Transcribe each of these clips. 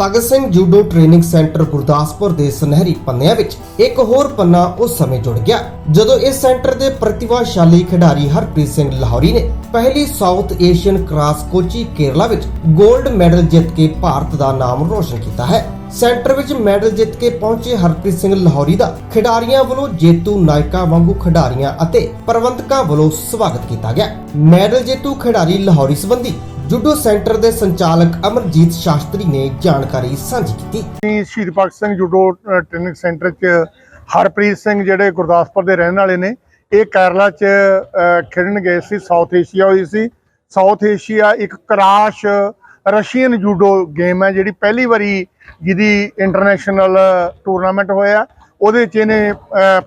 Bhagat Singh judo training centre Gurdaspur ਦੇ ਸੁਨਹਿਰੀ ਪੰਨਿਆਂ ਵਿੱਚ ਇੱਕ ਹੋਰ ਪੰਨਾ ਉਸ ਸਮੇਂ ਜੁੜ ਗਿਆ, ਜਦੋਂ ਇਸ ਸੈਂਟਰ ਦੇ ਪ੍ਰਤਿਭਾਸ਼ਾਲੀ ਖਿਡਾਰੀ ਹਰਪ੍ਰੀਤ ਸਿੰਘ ਲਾਹੌਰੀ ਨੇ ਪਹਿਲੀ South Asian cross Kochi Kerala ਵਿੱਚ 골ਡ ਮੈਡਲ ਜਿੱਤ ਕੇ ਭਾਰਤ ਦਾ ਨਾਮ ਰੋਸ਼ਨ ਕੀਤਾ ਹੈ। ਸੈਂਟਰ ਵਿੱਚ ਮੈਡਲ ਜਿੱਤ ਕੇ ਪਹੁੰਚੇ ਹਰਪ੍ਰੀਤ ਸਿੰਘ ਲਾਹੌਰੀ ਦਾ ਖਿਡਾਰੀਆਂ ਵੱਲੋਂ ਜੇਤੂ ਨਾਇਕਾ ਵਾਂਗੂ ਖਿਡਾਰੀਆਂ ਅਤੇ ਪ੍ਰਬੰਧਕਾਂ ਵੱਲੋਂ ਸਵਾਗਤ ਕੀਤਾ ਗਿਆ। ਮੈਡਲ ਜੇਤੂ ਖਿਡਾਰੀ ਲਾਹੌਰੀ ਸੰਬੰਧੀ ਜੂਡੋ ਸੈਂਟਰ ਦੇ ਸੰਚਾਲਕ ਅਮਰਜੀਤ ਸ਼ਾਸਤਰੀ ਨੇ ਜਾਣਕਾਰੀ ਸਾਂਝੀ ਕੀਤੀ। ਅਸੀਂ Shaheed Bhagat Singh judo training centre 'ਚ ਹਰਪ੍ਰੀਤ ਸਿੰਘ ਜਿਹੜੇ ਗੁਰਦਾਸਪੁਰ ਦੇ ਰਹਿਣ ਵਾਲੇ ਨੇ, ਇਹ ਕੇਰਲਾ 'ਚ ਖੇਡਣ ਗਏ ਸੀ, ਸਾਊਥ ਏਸ਼ੀਆ ਹੋਈ ਸੀ। ਸਾਊਥ ਏਸ਼ੀਆ ਇੱਕ ਕਰਾਸ਼ ਰਸ਼ੀਅਨ ਜੂਡੋ ਗੇਮ ਹੈ, ਜਿਹੜੀ ਪਹਿਲੀ ਵਾਰੀ ਜਿਹਦੀ ਇੰਟਰਨੈਸ਼ਨਲ ਟੂਰਨਾਮੈਂਟ ਹੋਇਆ। ਉਹਦੇ 'ਚ ਇਹਨੇ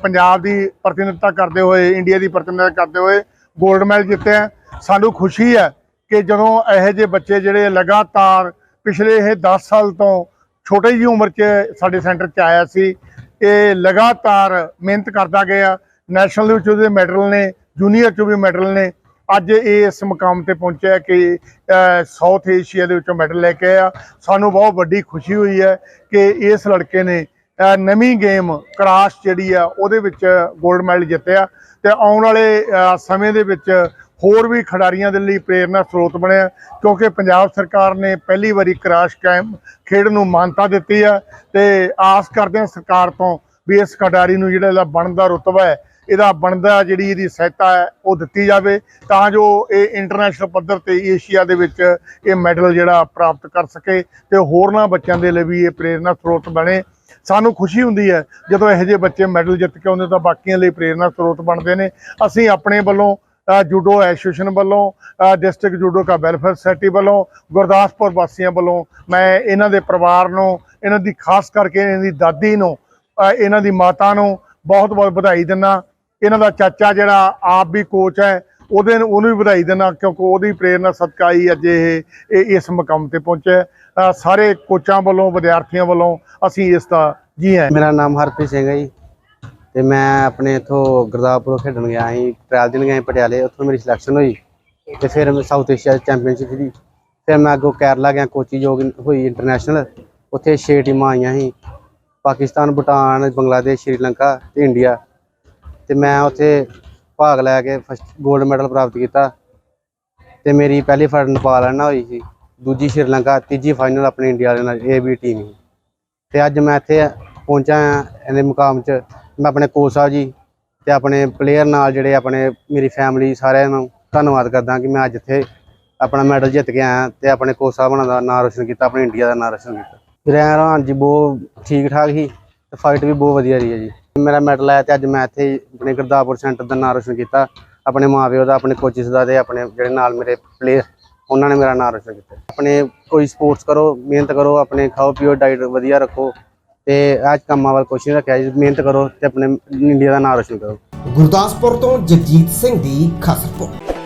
ਪੰਜਾਬ ਦੀ ਪ੍ਰਤੀਨਿਧਤਾ ਕਰਦੇ ਹੋਏ, ਇੰਡੀਆ ਦੀ ਪ੍ਰਤੀਨਿਧਤਾ ਕਰਦੇ ਹੋਏ 골ਡ ਮੈਡਲ ਜਿੱਤਿਆ। ਸਾਨੂੰ ਖੁਸ਼ੀ ਹੈ ਕਿ ਜਦੋਂ ਇਹੋ ਜਿਹੇ ਬੱਚੇ ਜਿਹੜੇ ਲਗਾਤਾਰ ਪਿਛਲੇ ਇਹ 10 ਸਾਲ ਤੋਂ ਛੋਟੀ ਜਿਹੀ ਉਮਰ 'ਚ ਸਾਡੇ ਸੈਂਟਰ 'ਚ ਆਇਆ ਸੀ, ਇਹ ਲਗਾਤਾਰ ਮਿਹਨਤ ਕਰਦਾ ਗਿਆ। ਨੈਸ਼ਨਲ ਦੇ ਵਿੱਚ ਉਹਦੇ ਮੈਡਲ ਨੇ, ਜੂਨੀਅਰ 'ਚ ਵੀ ਮੈਡਲ ਨੇ। ਅੱਜ ਇਹ ਇਸ ਮੁਕਾਮ ਤੇ ਪਹੁੰਚਿਆ ਕਿ ਸਾਊਥ ਏਸ਼ੀਆ ਦੇ ਵਿੱਚੋਂ ਮੈਡਲ ਲੈ ਕੇ ਆਇਆ। ਸਾਨੂੰ ਬਹੁਤ ਵੱਡੀ ਖੁਸ਼ੀ ਹੋਈ ਹੈ ਕਿ ਇਸ ਲੜਕੇ ਨੇ ਨਵੀਂ ਗੇਮ ਕਰਾਸ਼ ਜਿਹੜੀ ਆ, ਉਹਦੇ ਵਿੱਚ 골ਡ ਮੈਡਲ ਜਿੱਤਿਆ। ਤੇ ਆਉਣ ਵਾਲੇ ਸਮੇਂ ਦੇ ਵਿੱਚ ਹੋਰ ਵੀ ਖਿਡਾਰੀਆਂ ਦੇ ਲਈ ਪ੍ਰੇਰਨਾ ਸਰੋਤ ਬਣਿਆ ਕਿਉਂਕਿ ਪੰਜਾਬ ਸਰਕਾਰ ਨੇ ਪਹਿਲੀ ਵਾਰੀ ਕਰਾਸ਼ ਕੈਂਪ ਖੇਡ ਨੂੰ ਮਾਨਤਾ ਦਿੱਤੀ ਆ ਤੇ ਆਸ ਕਰਦੇ ਹਾਂ ਸਰਕਾਰ ਤੋਂ ਵੀ ਇਸ ਖਿਡਾਰੀ ਨੂੰ ਜਿਹੜਾ ਇਹਦਾ ਬਣਦਾ ਰੁਤਬਾ ਹੈ, ਇਹਦਾ ਬਣਦਾ ਜਿਹੜੀ ਇਹਦੀ ਸਹਾਇਤਾ ਹੈ, ਉਹ ਦਿੱਤੀ ਜਾਵੇ, ਤਾਂ ਜੋ ਇਹ ਇੰਟਰਨੈਸ਼ਨਲ ਪੱਧਰ ਤੇ ਏਸ਼ੀਆ ਦੇ ਵਿੱਚ ਇਹ ਮੈਡਲ ਜਿਹੜਾ ਪ੍ਰਾਪਤ ਕਰ ਸਕੇ ਤੇ ਹੋਰਨਾਂ ਬੱਚਿਆਂ ਦੇ ਲਈ ਵੀ ਇਹ ਪ੍ਰੇਰਨਾ ਸਰੋਤ ਬਣੇ। ਸਾਨੂੰ ਖੁਸ਼ੀ ਹੁੰਦੀ ਹੈ ਜਦੋਂ ਇਹੋ ਜਿਹੇ ਬੱਚੇ ਮੈਡਲ ਜਿੱਤ ਕੇ ਆਉਂਦੇ ਤਾਂ ਬਾਕੀਆਂ ਲਈ ਪ੍ਰੇਰਨਾ ਸਰੋਤ ਬਣਦੇ ਨੇ। ਅਸੀਂ ਆਪਣੇ ਵੱਲੋਂ ਜੂਡੋ ਐਸੋਸੀਏਸ਼ਨ ਵੱਲੋਂ ਡਿਸਟ੍ਰਿਕਟ ਜੂਡੋ ਕਾ ਵੈਲਫੇਅਰ ਸੋਸਾਇਟੀ ਵੱਲੋਂ, ਗੁਰਦਾਸਪੁਰ ਵਾਸੀਆਂ ਵੱਲੋਂ, ਮੈਂ ਇਹਨਾਂ ਦੇ ਪਰਿਵਾਰ ਨੂੰ, ਇਹਨਾਂ ਦੀ ਖਾਸ ਕਰਕੇ ਇਹਨਾਂ ਦੀ ਦਾਦੀ ਨੂੰ ਇਹਨਾਂ ਦੀ ਮਾਤਾ ਨੂੰ ਬਹੁਤ ਬਹੁਤ ਵਧਾਈ ਦਿੰਦਾ। ਇਹਨਾਂ ਦਾ ਚਾਚਾ ਜਿਹੜਾ ਆਪ ਵੀ ਕੋਚ ਹੈ, ਉਹਦੇ ਉਹਨੂੰ ਵੀ ਵਧਾਈ ਦਿੰਦਾ ਕਿਉਂਕਿ ਉਹਦੀ ਪ੍ਰੇਰਨਾ ਸਦਕਾ ਹੀ ਅੱਜ ਇਹ ਇਸ ਮੁਕਾਮ ਤੇ ਪਹੁੰਚਿਆ ਸਾਰੇ ਕੋਚਾਂ ਵੱਲੋਂ, ਵਿਦਿਆਰਥੀਆਂ ਵੱਲੋਂ ਅਸੀਂ ਇਸ ਦਾ ਜੀ ਹੈ ਮੇਰਾ ਨਾਮ ਹਰਪ੍ਰੀਤ ਸਿੰਘ ਹੈ ਜੀ। ਤੇ ਮੈਂ ਆਪਣੇ ਇਥੋਂ ਗੁਰਦਾਸਪੁਰੋਂ ਖੇਡਣ ਗਿਆ ਸੀ ਟ੍ਰਾਇਲ ਦੇਣ ਗਿਆ ਸੀ ਪਟਿਆਲੇ, ਉੱਥੋਂ ਮੇਰੀ ਸਿਲੈਕਸ਼ਨ ਹੋਈ ਤੇ ਫਿਰ ਮੈਂ ਸਾਊਥ ਏਸ਼ੀਆ ਚੈਂਪੀਅਨਸ਼ਿਪ ਦੀ। ਫਿਰ ਮੈਂ ਅੱਗੋਂ ਕੇਰਲਾ ਗਿਆ ਕੋਚੀ ਜੋ ਹੋਈ ਇੰਟਰਨੈਸ਼ਨਲ ਉੱਥੇ 6 ਟੀਮਾਂ ਆਈਆਂ ਸੀ, ਪਾਕਿਸਤਾਨ, ਭੂਟਾਨ, ਬੰਗਲਾਦੇਸ਼, ਸ਼੍ਰੀਲੰਕਾ ਤੇ ਇੰਡੀਆ ਤੇ ਮੈਂ ਉੱਥੇ ਭਾਗ ਲੈ ਕੇ ਫਸਟ 골ਡ ਮੈਡਲ ਪ੍ਰਾਪਤ ਕੀਤਾ ਤੇ ਮੇਰੀ ਪਹਿਲੀ ਫਾਈਟ ਨੇਪਾਲ ਨਾਲ ਹੋਈ ਸੀ, ਦੂਜੀ ਸ਼੍ਰੀਲੰਕਾ, ਤੀਜੀ ਫਾਈਨਲ ਆਪਣੀ ਇੰਡੀਆ ਦੇ ਨਾਲ ਏ ਬੀ ਟੀਮ ਸੀ ਤੇ ਅੱਜ ਮੈਂ ਇੱਥੇ ਪਹੁੰਚਾ ਹਾਂ, ਇਹਦੇ ਮੁਕਾਮ 'ਚ। ਮੈਂ ਆਪਣੇ ਕੋਚ ਸਾਹਿਬ ਜੀ ਤੇ ਆਪਣੇ ਪਲੇਅਰ ਨਾਲ ਜਿਹੜੇ ਆਪਣੇ ਮੇਰੀ ਫੈਮਿਲੀ ਸਾਰਿਆਂ ਨੂੰ ਧੰਨਵਾਦ ਕਰਦਾ ਕਿ ਮੈਂ ਅੱਜ ਇੱਥੇ ਆਪਣਾ ਮੈਡਲ ਜਿੱਤ ਕੇ ਆਇਆ ਤੇ ਆਪਣੇ ਕੋਚ ਸਾਹਿਬਾਂ ਦਾ ਨਾਮ ਰੋਸ਼ਨ ਕੀਤਾ, ਆਪਣੇ ਇੰਡੀਆ ਦਾ ਨਾਮ ਰੋਸ਼ਨ ਕੀਤਾ। ਰਹਿਣ ਰਹਾਨ ਜੀ ਬਹੁਤ ਠੀਕ ਠਾਕ ਸੀ ਤੇ ਫਾਈਟ ਵੀ ਬਹੁਤ ਵਧੀਆ ਰਹੀ ਹੈ ਜੀ। ਮੇਰਾ ਮੈਡਲ ਆਇਆ ਤੇ ਅੱਜ ਮੈਂ ਇੱਥੇ ਆਪਣੇ ਗੁਰਦਾਸਪੁਰ ਸੈਂਟਰ ਦਾ ਨਾਮ ਰੋਸ਼ਨ ਕੀਤਾ, ਆਪਣੇ ਮਾਪਿਓ ਦਾ, ਆਪਣੇ ਕੋਚਿਸ ਦਾ ਤੇ ਆਪਣੇ ਜਿਹੜੇ ਨਾਲ ਮੇਰੇ ਪਲੇਅਰ ਉਹਨਾਂ ਨੇ ਮੇਰਾ ਨਾਮ ਰੋਸ਼ਨ ਕੀਤਾ। ਆਪਣੇ ਕੋਈ ਸਪੋਰਟਸ ਕਰੋ, ਮਿਹਨਤ ਕਰੋ, ਆਪਣੇ ਖਾਓ ਪੀਓ ਡਾਈਟ ਵਧੀਆ ਰੱਖੋ ਤੇ ਅੱਜ ਕੰਮਾਂ ਵੱਲ ਕੁਛ ਨਹੀਂ ਰੱਖਿਆ ਜੀ। ਮਿਹਨਤ ਕਰੋ ਤੇ ਆਪਣੇ ਇੰਡੀਆ ਦਾ ਨਾਮ ਰੋਸ਼ਨ ਕਰੋ। ਗੁਰਦਾਸਪੁਰ ਤੋਂ ਜਗਜੀਤ ਸਿੰਘ ਦੀ ਖਾਸ ਰਿਪੋਰਟ।